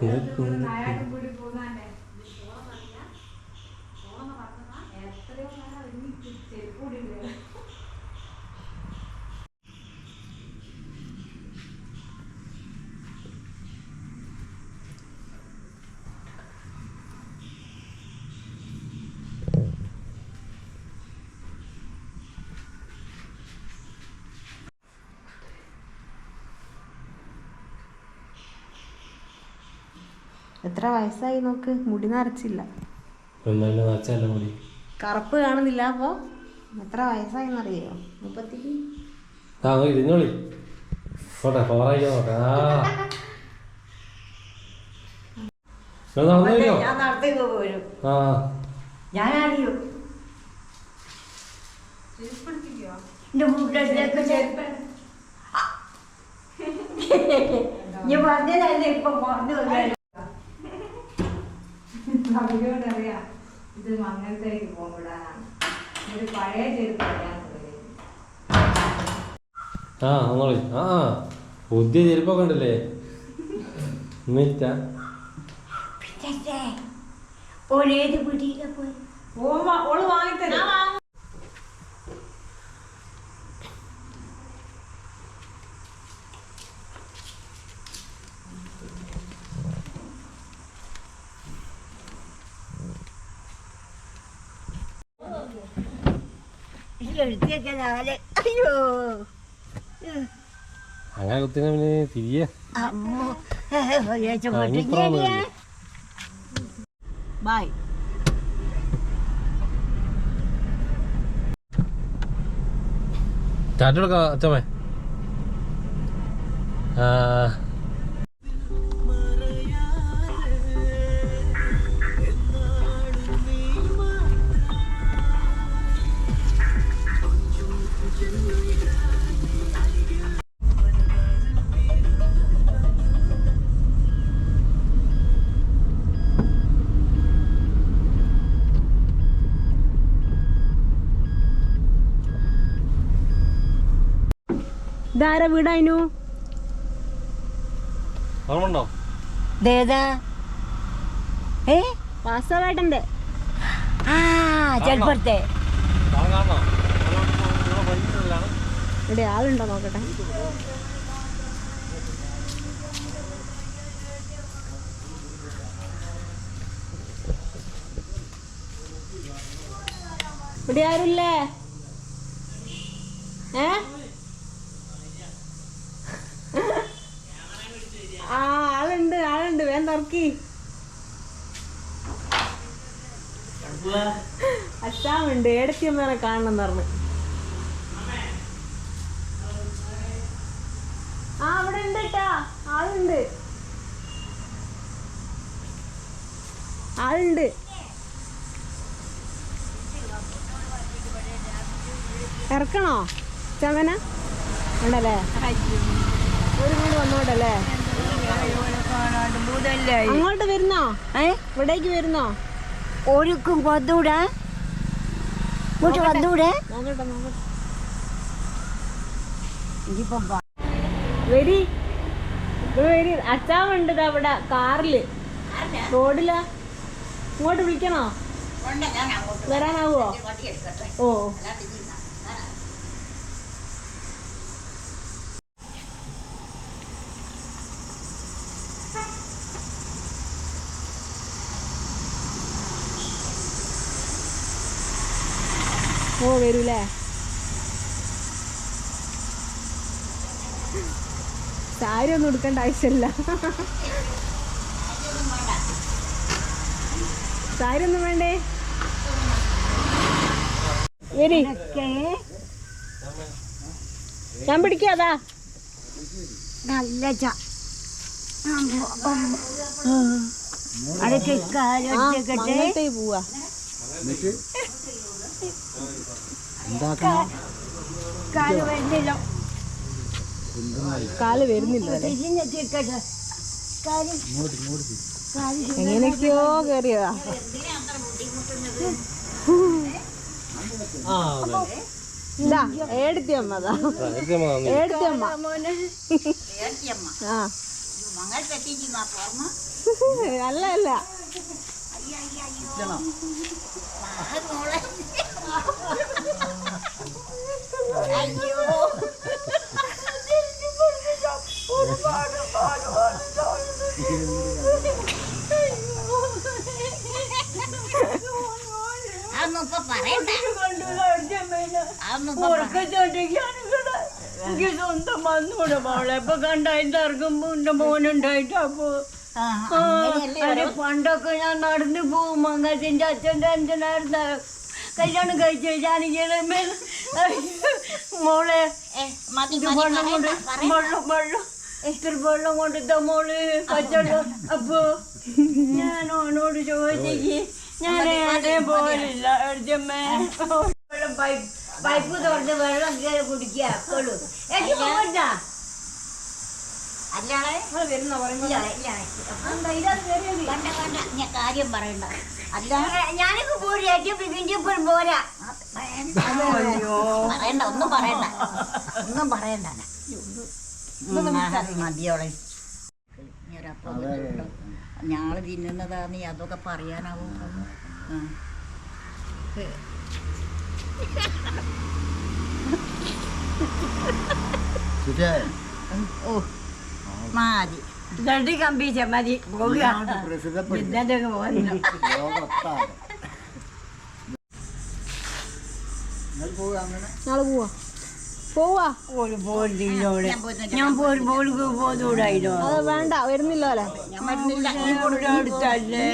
നായാട്ടും എത്ര വയസ്സായി നോക്ക്? മുടി നരച്ചില്ല. കറുപ്പ് കാണുന്നില്ല അപ്പോ. എത്ര വയസ്സായി അറിയോ മുപ്പത്തി ആ നോക്കി തിന്നോളി നോട്ടെ ഫോറായിക്കാൻ നോട്ടെ ആ നിങ്ങൾ നടന്നു വയ്ക്കോ ഞാൻ നടത്തേക്ക് പോരും. പറഞ്ഞതല്ലേ ഇപ്പൊ പറഞ്ഞു അറിയാം ഇത് മംഗലത്തേക്ക് പോകുമ്പോഴാണ് ഒരു പഴയ ചെരുപ്പ് അറിയാൻ ആ നോളി ആ പുതിയ ചെരുപ്പൊക്കെ ഉണ്ടല്ലേ? ഒരേത് പിടിയിലെ പോയി. ഓൾ വാങ്ങിത്തരാം. എടുത്തേക്ക് നാല് അയ്യോ. അങ്ങനെ കുത്തിനെ പിന്നെ തിരിയെ. അമ്മോ. ആ, ഇനിയിപ്പുറം വന്നില്ലേ? ബൈ ടാറ്റ കൊടുക്കാം അച്ഛമ്മേ. ഇതാരാ വീടായിനു? ഓർമ്മണ്ടോ ഏ വാസവേട്ടന്റെ ആ പരിചയമുള്ളതാണ് ഇവിടെ ആളുണ്ടോ നോക്കട്ടെ. ഇവിടെ ആരുല്ലേ? ഏ ആ ആളുണ്ട് ആളുണ്ട് വേഗം തുറക്കി അമ്മേനെ കാണണം പറഞ്ഞു. ആ അവിടെ ഉണ്ട് കേട്ടാ ആളുണ്ട്. ആളുണ്ട്. ഇറക്കണോ? ചമന ഉണ്ടല്ലേ? ഒരു വീട് വന്നോട്ടല്ലേ അങ്ങോട്ട് വരുന്നോ? ഏ ഇവിടേക്ക് വരുന്നോ? ഒരുക്കും വന്നൂടെ? ഇങ്ങോട്ട് വന്നൂടെ. വരി. വരി. അച്ചാവുണ്ട് ദാ അവിടെ കാറിൽ. റോഡിലാ. ഇങ്ങോട്ട് വിളിക്കണോ? വരാനാവോ? ഓ. ഓ വരൂലേ? സാരി ഒന്നും എടുക്കേണ്ട ആവശ്യമില്ല. സാരി ഒന്നും വേണ്ടേ? വരി. ഞാൻ പിടിക്കാതാ നല്ല മങ്ങലത്തേക്ക് പോവാ. കാൽ വരുന്നില്ല. കാൽ വരുന്നില്ല എങ്ങനെയൊക്കെയോ അതെ. ഇതാ ഏടത്തി അമ്മ അതാ. ആ, അല്ല അല്ല. അയ്യോ അതൊന്നും ഇപ്പൊ പറയണ്ട. അതൊന്നും ഇപ്പൊ പറ- എനിക്ക് സ്വന്തം വന്നൂടെ മോളെ ഇപ്പൊ കണ്ട ഇറങ്ങുമ്പോ എന്റെ മോനുണ്ടായിട്ട് അപ്പൊ പണ്ടൊക്കെ ഞാൻ നടന്നു പോകും. മങ്ങത്തിന്റെ അച്ഛന്റെ അച്ഛനായിരുന്നു കല്യാണം കഴിച്ചു മേൽ മോളെ വെള്ളം കൊണ്ട്. വെള്ളം വെള്ളം. ഇത്തിരി വെള്ളം കൊണ്ടിട്ട മോൾ കച്ചവടം അപ്പൊ ഞാൻ അവനോട് ചോദിച്ചേക്ക് ഞാൻ അതേ പോലില്ല അർജമ്മേ വെള്ളം പൈപ്പ് പൈപ്പ് തുറന്ന് വെള്ളം കയറി കുടിക്കുക എപ്പോഴും എനിക്ക് പോകണ്ട അല്ലാതെ വരുന്ന? ഇല്ല, ഇല്ല. കണ്ട കണ്ട ഞാൻ കാര്യം പറയണ്ട. അല്ല ഞാനൊക്കെ പോരാ. പറയണ്ട ഒന്നും പറയണ്ട. ഒന്നും പറയണ്ട. മതിയോളെ. തിന്നുന്നതാ നീ അതൊക്കെ പറയാനാവും. ഓ. മതി. രണ്ടി കമ്പിച്ച മതി. പോകുക ഇതിന്റെ പോകുന്നു. നാളെ പോവാ. പോവാ. ഒരു പോലില്ലോടെ ഞാൻ പോയി പോൾക്ക് പോന്നൂടായില്ലോ അത് വേണ്ട വരുന്നില്ല അല്ലേ ഞാൻ വരുന്നില്ല. ഇവിടെ അടുത്തല്ലേ?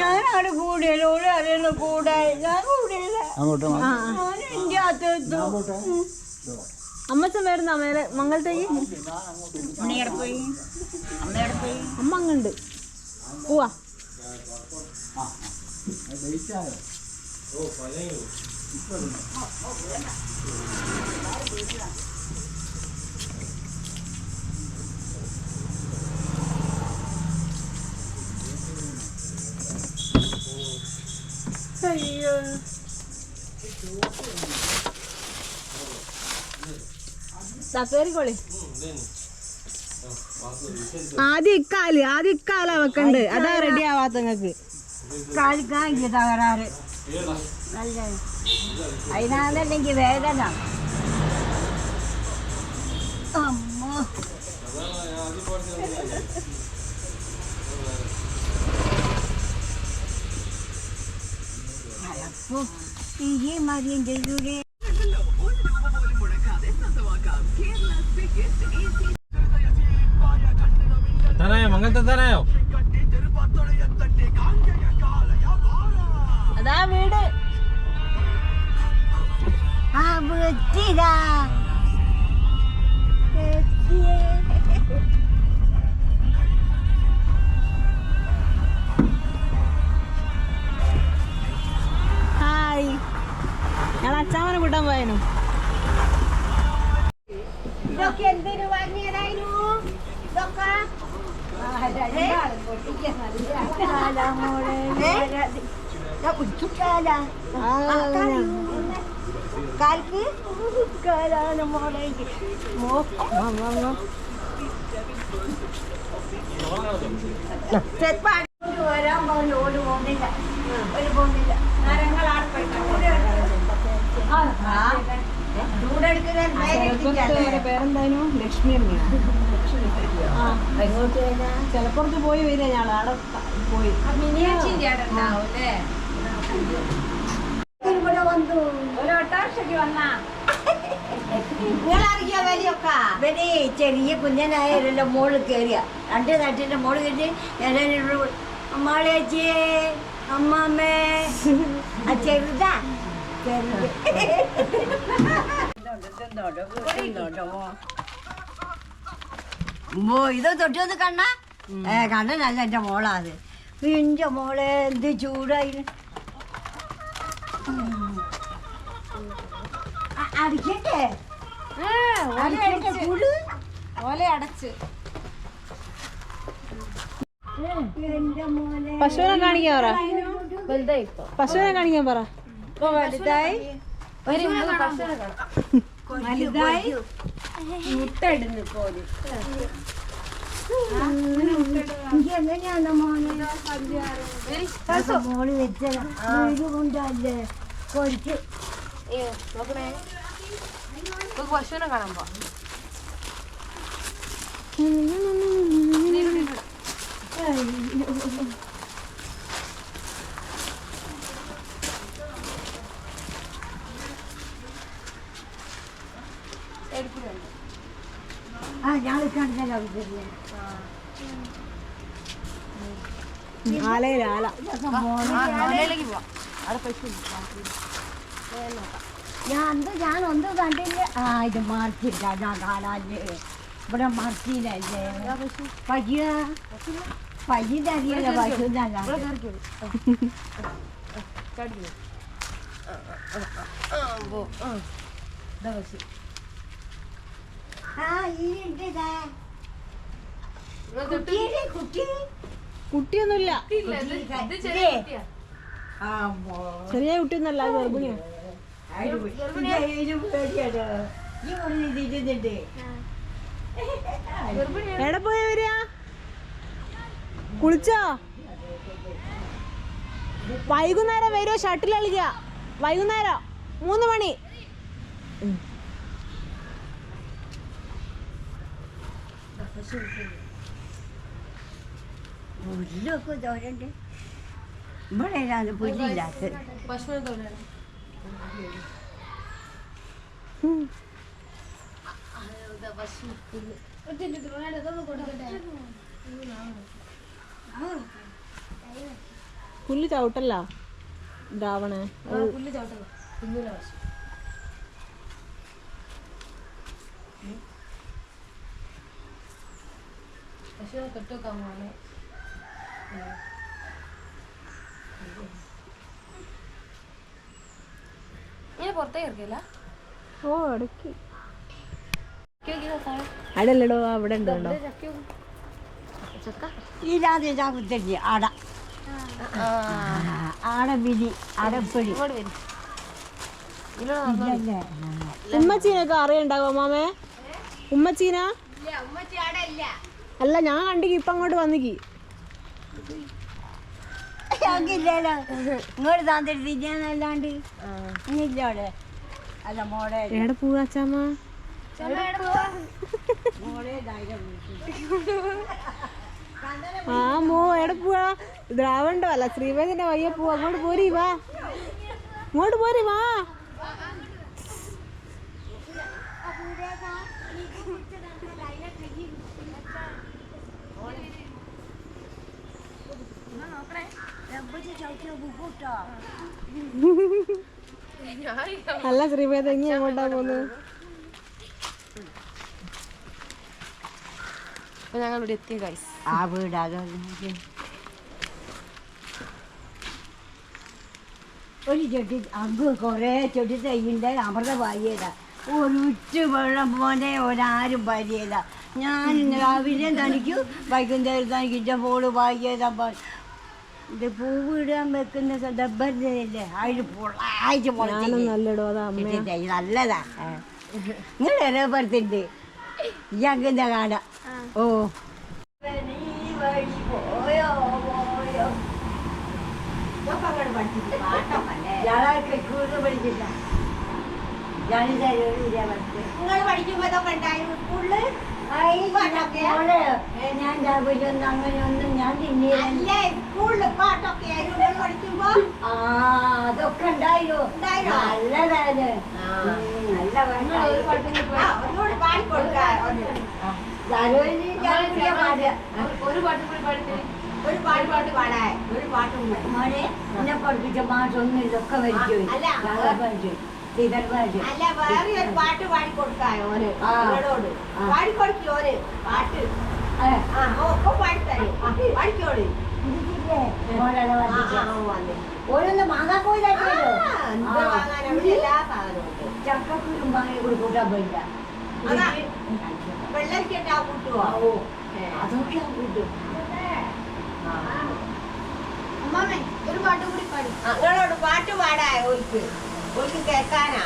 ഞാൻ അവിടെ കൂടിയല്ലോ ഓൾ അറിയുന്ന കൂടെ. ഞാൻ കൂടിയില്ല ഞാൻ എന്റെ അകത്തെത്തു അമ്മച്ചൻ വരുന്ന അമ്മയുടെ പോയി അമ്മ അങ്ങുണ്ട് പോവാ. അയ്യോ. സഫേരിക്കോളി ആദ്യം ഇക്കാല് ആദ്യം ഇക്കാല വെക്കണ്ട് അതാ റെഡി ആവാത്ത നിങ്ങക്ക് കാലിക്കാണെങ്കിൽ തകരാറ് അതിനാണെങ്കിൽ വേദന അമ്മോ അപ്പൊ ഈ മരിയൻ്റെ കൂടെ എത്താനായോ മംഗലത്ത് എത്താനായോ അതാ വീട്. ആ വൃത്തിരാ ഹായ്. ഞങ്ങൾ അച്ചാമനെ കൂട്ടാൻ പോയനു. ഇതൊക്കെ എന്തിനു പറഞ്ഞു കാൽക്ക് കാലാണ് മോളെ വരാൻ പറഞ്ഞു ഓടി പോകുന്നില്ല ഒരു പോകുന്നില്ല ചൂടെടുക്കുന്ന പേരെന്തായിരുന്നു? ലക്ഷ്മി അമ്മയാണ് ചിലപ്പുറത്ത് പോയി വരിക ഞാൻ. അവിടെ പോയി. ഇവർ ചെറിയ കുഞ്ഞനായാലും മോൾ കയറിയ. രണ്ട് നാട്ടിന്റെ മോൾ കയറി ഞാൻ അമ്മാളേച്ചിയെ അമ്മാമ്മേ ചെറുതാ. ചെറുത് മോ ഇത് തൊട്ടൊന്ന് കണ്ണ? ഏ കണ്ണനല്ല എന്റെ മോളാ അത്. എന്റെ മോളെ എന്ത് ചൂടായി. അടിക്കട്ടെ. അടച്ച്. പശുവിനെ കാണിക്കാൻ പറ. പശുവിനെ കാണിക്കാൻ പറ. ഇപ്പൊ വലുതായി? ഒരു വലുതായി? മുട്ടിടുന്നു പോലെ എങ്ങനെയാണ് മോനെ? മോൾ വെച്ചത് കൊണ്ടല്ലേ കുറച്ച് നോക്കണേ പശുവിനെ കാണാൻ പോ ഞാൻ കണ്ടല്ലോ ആലയില ആല ഞാൻ എന്ത് ഞാൻ ഒന്നും കണ്ടില്ല ആ ഇത് മറിച്ചില്ല ഞാൻ കാണാല്ലേ ഇവിടെ മറിച്ചില്ലല്ലേ പയ്യ പയ്യന്റെ അറിയാലോ പശു ആ ഈ ഉണ്ട് ദേ. കുട്ടിയില്ലേ, കുട്ടി കുട്ടിയൊന്നുമില്ല. ചെറിയ കുട്ടിയൊന്നല്ല ഗർഭിണിയാ. എവിടെ പോയ കുളിച്ചോ? വൈകുന്നേരം വരുമോ ഷട്ടിൽ കളിക്കുക? വൈകുന്നേരം മൂന്ന് മണി. പുല്ലൊക്കെ തോരണ്ട്. ഇവിടെ ഏതാണ് പുല്ലില്ലാത്തത് പുല്ല് ചവിട്ടല്ല ഇതാവണേ അത് ഓ ഇടയ്ക്ക്. അടല്ലടോ അവിടെ ഉണ്ട് ഇല്ലാതെ ചാകുത്തരി ആട. ആട വിധി അടപ്പടി ഉമ്മച്ചീനൊക്കെ അറിയണ്ടാവോ മാമേ? ഉമ്മച്ചീന? അല്ല ഞാൻ കണ്ടിക്ക് ഇപ്പൊ അങ്ങോട്ട് വന്നിക്ക് ഞങ്ങൾക്കില്ലല്ലോ ഇങ്ങോട്ട് അവിടെ. അല്ല എവിടെ. ആ മോ എവിടെ പോവാ? ദ്രാവണ്ടോ? അല്ല ശ്രീവേദിന്റെ വയ്യ പോവാ. അങ്ങോട്ട് പോരി വാ. അങ്ങോട്ട് പോരി വാ. അല്ല ശ്രീവേദ ഇനി എങ്ങോട്ടാ പോകുന്നത്? അപ്പൊ ഞങ്ങൾ ഇവിടെ എത്തി ഗൈസ് ആ വീട് അതോ ഒരു ചെടി അങ്ങ് കുറേ ചെടി തയ്യണ്ട അമൃത ഭാര്യയില്ല ഒരു ഉച്ച വെള്ളം പോലെ ഒരാരും ഭാര്യയില്ല ഞാൻ രാവിലെ തനിക്കും വൈകുന്നേരം തനിക്ക് പോൾ ഭാര്യയില്ല ഇത് പൂവിടാൻ വെക്കുന്ന ഡബ്ബല്ലേ അതിൽ പൊള്ളാഴ്ച നല്ലടോ നല്ലതാ. നിങ്ങൾ ഇടപെടുത്തിണ്ട്. അങ്ങനെ കാണാം ഓ. പഠിച്ചില്ല. പഠിക്കുമ്പോ സ്കൂളിൽ? മോളെ, ഞാൻ ഞാൻ പാട്ടൊക്കെ പഠിക്കുമ്പോ ആ അതൊക്കെ ഉണ്ടായോ നല്ലതാണ് നല്ല ഒരു പാട്ട് കൂടി പാടിത്തേ. ഒരു പാട്ട് പാട്ട് പാടാ. ഒരു പാട്ട് മോനെ എന്നെ പഠിപ്പിച്ച മാഷൊന്നും ഇതൊക്കെ വരിച്ചു അല്ല വേറെ ഒരു പാട്ട് പാടിക്കൊടുക്കായോ. അവരോട്. പാടിക്കൊടുക്കോ ഓര് പാട്ട്? ഒക്കെ പാടിത്തരും. ഓരോന്ന് പോയില്ലോ എല്ലാ സാധനവും ചക്കക്കുരും പോയില്ല. അതൊക്കെ കൂട്ടും. ഒരു പാട്ട് കൂടി പാടി. നിങ്ങളോട് പാട്ട് പാടാ ഓർക്ക് കേൾക്കാനാ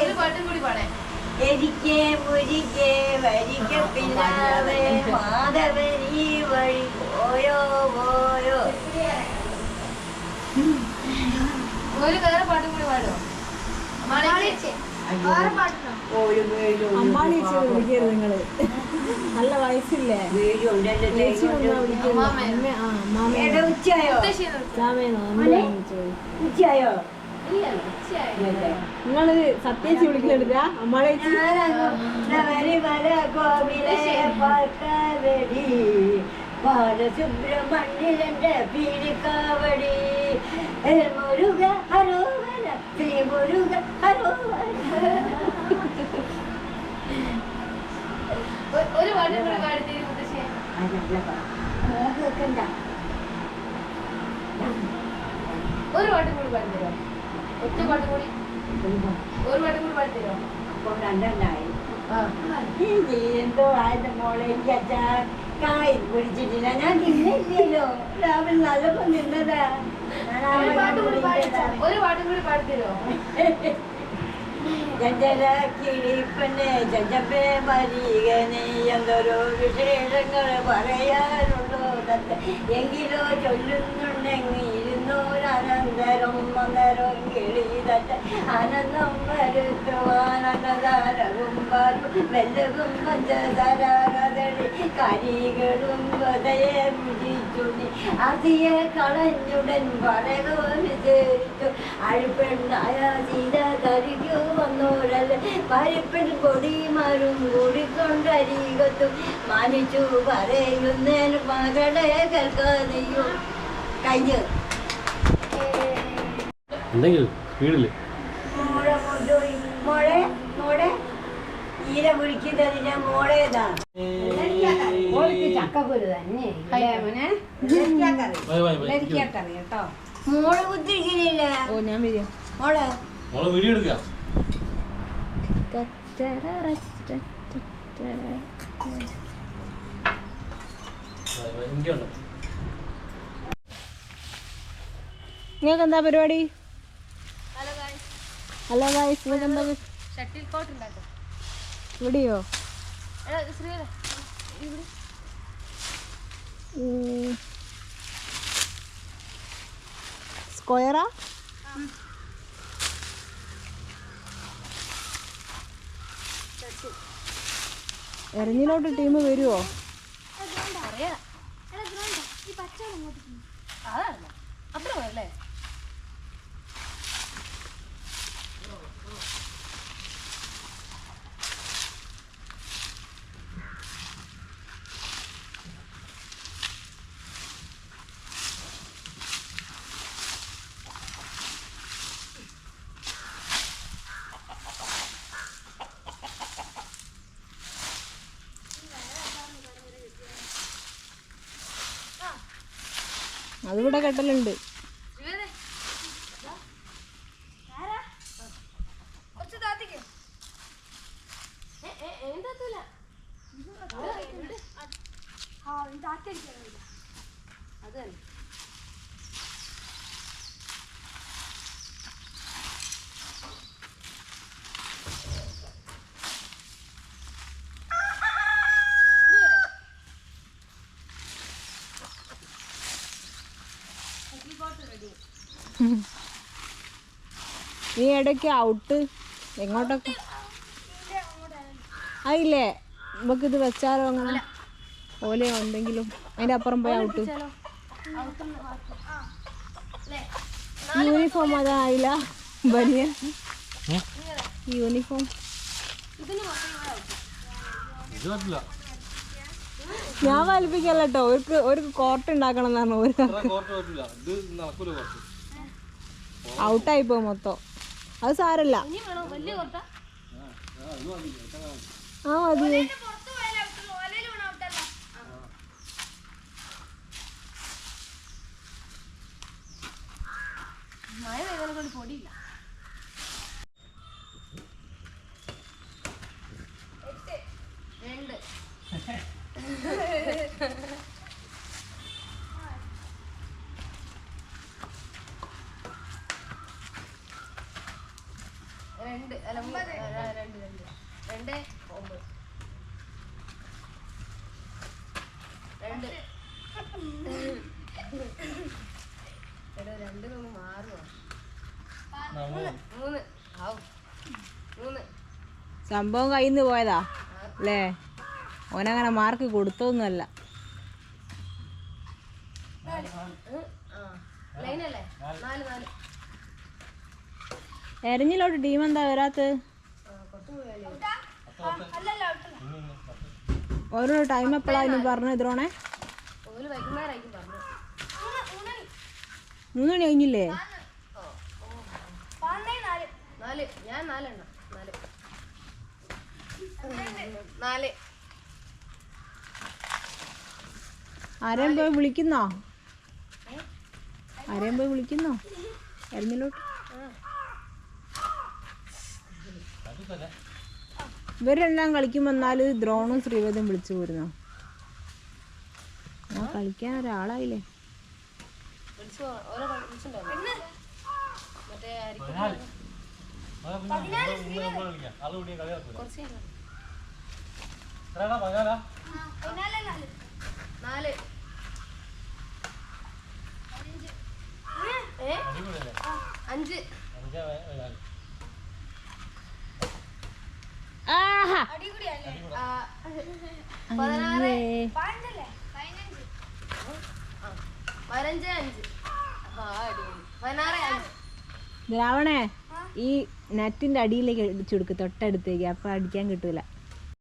ഒരു പാട്ടും കൂടി പാടേ എനിക്ക് മുരിക്ക് വരിക്കപ്പില്ലാതെ മാധവൻ ഈ വഴി പോയോ പോയോ ഒരു വേറെ പാട്ടും കൂടി പാടോ ഒരു വീടും അമ്മാണി ചേച്ചി വിളിക്കരുത് നിങ്ങൾ നല്ല വയസ്സില്ലേ ഉച്ചയായോ ഉച്ചയായോ നിങ്ങൾ സത്യേച്ചി വിളിക്കലെടുക്ക അമ്മളെ ബാലസുബ്രഹ്മണ്യന്റെ പീരിക്കാവടി മുരുക ഹരോവര ശ്രീ മുരുക ഹരോവര ഒരു പാട്ടും കൂടി പാടിത്തരും കേൾക്കണ്ട ഒരു പാട്ടും കൂടി പാടിത്തരോ ഒറ്റ പാട്ടും കൂടി? ഒരു പാട്ടും കൂടി പാടിത്തരോ അപ്പോൾ രണ്ടെണ്ണായി. ആ. നീ എന്തോ ആയത് മോളെ എനിക്ക് അച്ഛാ? കായ് പിടിച്ചിട്ടില്ല. ഞാൻ തിന്നില്ലല്ലോ. രാവിലെ നല്ലപ്പോ നിന്നതാ ഞാൻ ആ ഒരു വഴി പാട്ടും കൂടി പാടിത്തരോ പോയിട്ടതാ. ഒരു പാട്ടും കൂടി പാടിത്തരോ കിളിപ്പന്നെ ചഞ്ചപ്പേ മരീകനെ എന്തൊരു വിശേഷങ്ങൾ പറയാനുള്ളൂ തത്ത എങ്കിലോ ചൊല്ലുന്നുണ്ടെങ്കിൽ കളഞ്ഞുടൻ പടകോ വിചരിച്ചു. അഴുപ്പെണ്ണായ സീത കരിക്കു വന്നോരൽ പരിപ്പിൻ കൊടിമാരും കൂടിക്കൊണ്ടരികത്തും മാനിച്ചു പറയുന്നേൻ മകളെ കേൾക്കാതെയോ. കഴിഞ്ഞു. എന്തെങ്കിലും വീടിൽ ചക്കക്കുരു തന്നെ. കേട്ടോ. മോളെ കുത്തിരിക്കുന്നില്ല. ഓ ഞാൻ വരിക മോളെ. മോൾ വീഡിയോ എടുക്കുക എനിക്കുണ്ടോ നിങ്ങൾക്ക് എന്താ പരിപാടി? ഹലോ ഗൈസ് ഇവിടെ എന്താ ഷട്ടിൽ കോട്ട് ഉണ്ടാക്കും. ഇവിടെയോ. സ്ക്വയറാ? എറിഞ്ഞിലോട്ട് ടീം വരുമോ അറിയാം അത്ര അല്ലേ? അതിവിടെ കെട്ടലുണ്ട്. അത് തന്നെ നീ ഇടയ്ക്ക് ഔട്ട് എങ്ങോട്ടൊക്കെ? ആയില്ലേ? നമുക്ക് ഇത് വെച്ചാലോ അങ്ങനെ? ഓലയോ എന്തെങ്കിലും അതിന്റെ അപ്പുറം പോയി ഔട്ട് യൂണിഫോം അതായില്ല ബനിയ യൂണിഫോം ഞാൻ വലിപ്പിക്കല്ല കേട്ടോ ഒരു ഒരു കോർട്ട് ഉണ്ടാക്കണം എന്നാണ് ഒരു ഔട്ടായി പോകും മൊത്തം. അത് സാരല്ല. ആ മതി മഴ പെയ്താലും കൊണ്ട് പൊടിയില്ല രണ്ട് രണ്ട് അല്ല മൂന്ന്, ആ, രണ്ട് രണ്ട് രണ്ട് ഒമ്പത് സംഭവം കയ്യിൽ നിന്ന് പോയതാ അല്ലേ? ഓനങ്ങനെ മാർക്ക് കൊടുത്തൊന്നുമല്ല. എരഞ്ഞിലോട്ട് ടീം എന്താ വരാത്ത? ഓരോ ടൈം എപ്പോഴാ ഇനി പറഞ്ഞു എതിരോണേ മൂന്ന് മണി കഴിഞ്ഞില്ലേ? ഞാൻ നാലെണ്ണ. നാല്. ആരെയും പോയി വിളിക്കുന്നോ? ആരെയും പോയി വിളിക്കുന്നോ? എരഞ്ഞിലോട്ട് ഇവരെല്ലാം കളിക്കുമ്പോൾ എന്നാൽ ദ്രോണും ശ്രീവേദം വിളിച്ചു പോരുന്നോ? ആ കളിക്കാൻ ഒരാളായില്ലേ? മറ്റേ ആയിരിക്കും കുറച്ച് കഴിഞ്ഞ്. നാല് ഏ അഞ്ച്. ആഹാ. ആ, പതിനാറ്. പതിനഞ്ച്. അഞ്ച്. ആ അടിപൊളി. പതിനാറ് അഞ്ച്. ദ്രാവണേ ഈ നെറ്റിന്റെ അടിയിലേക്ക് അടിച്ചു കൊടുക്ക്. തൊട്ടടുത്തേക്ക്. അപ്പൊ അടിക്കാൻ കിട്ടൂല.